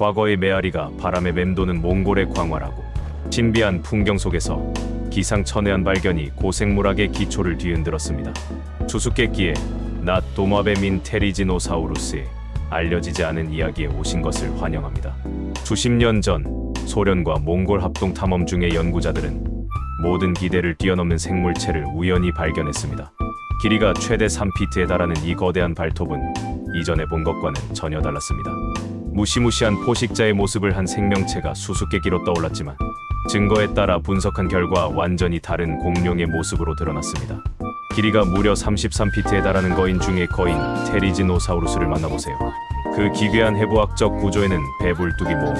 과거의 메아리가 바람에 맴도는 몽골의 광활하고 신비한 풍경 속에서 기상천외한 발견이 고생물학의 기초를 뒤흔들었습니다. 수수께끼에 낮 도마뱀인 테리지노사우루스의 알려지지 않은 이야기에 오신 것을 환영합니다. 수십 년 전 소련과 몽골 합동 탐험 중의 연구자들은 모든 기대를 뛰어넘는 생물체를 우연히 발견했습니다. 길이가 최대 3피트에 달하는 이 거대한 발톱은 이전에 본 것과는 전혀 달랐습니다. 무시무시한 포식자의 모습을 한 생명체가 수수께끼로 떠올랐지만 증거에 따라 분석한 결과 완전히 다른 공룡의 모습으로 드러났습니다. 길이가 무려 33피트에 달하는 거인 중의 거인 테리지노사우루스를 만나보세요. 그 기괴한 해부학적 구조에는 배불뚝이 몸,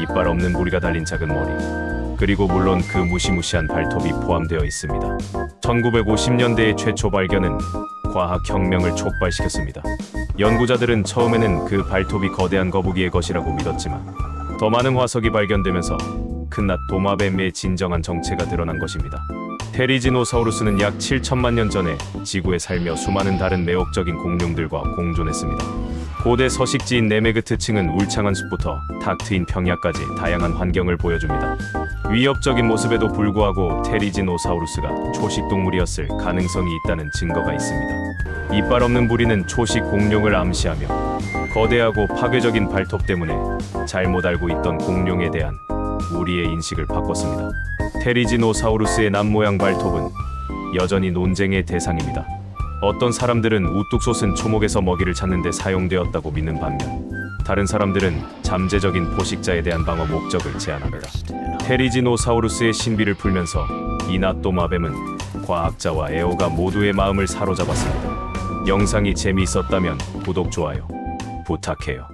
이빨 없는 무리가 달린 작은 머리, 그리고 물론 그 무시무시한 발톱이 포함되어 있습니다. 1950년대의 최초 발견은 과학혁명을 촉발시켰습니다. 연구자들은 처음에는 그 발톱이 거대한 거북이의 것이라고 믿었지만 더 많은 화석이 발견되면서 큰낫 도마뱀의 진정한 정체가 드러난 것입니다. 테리지노사우루스는 약 7천만 년 전에 지구에 살며 수많은 다른 매혹적인 공룡들과 공존했습니다. 고대 서식지인 네메그트 층은 울창한 숲부터 탁 트인 평야까지 다양한 환경을 보여줍니다. 위협적인 모습에도 불구하고 테리지노사우루스가 초식 동물이었을 가능성이 있다는 증거가 있습니다. 이빨 없는 부리는 초식 공룡을 암시하며 거대하고 파괴적인 발톱 때문에 잘못 알고 있던 공룡에 대한 우리의 인식을 바꿨습니다. 테리지노사우루스의 남모양 발톱은 여전히 논쟁의 대상입니다. 어떤 사람들은 우뚝 솟은 초목에서 먹이를 찾는 데 사용되었다고 믿는 반면 다른 사람들은 잠재적인 포식자에 대한 방어 목적을 제안합니다. 테리지노사우루스의 신비를 풀면서 이나또마뱀은 과학자와 애호가 모두의 마음을 사로잡았습니다. 영상이 재미있었다면 구독, 좋아요 부탁해요.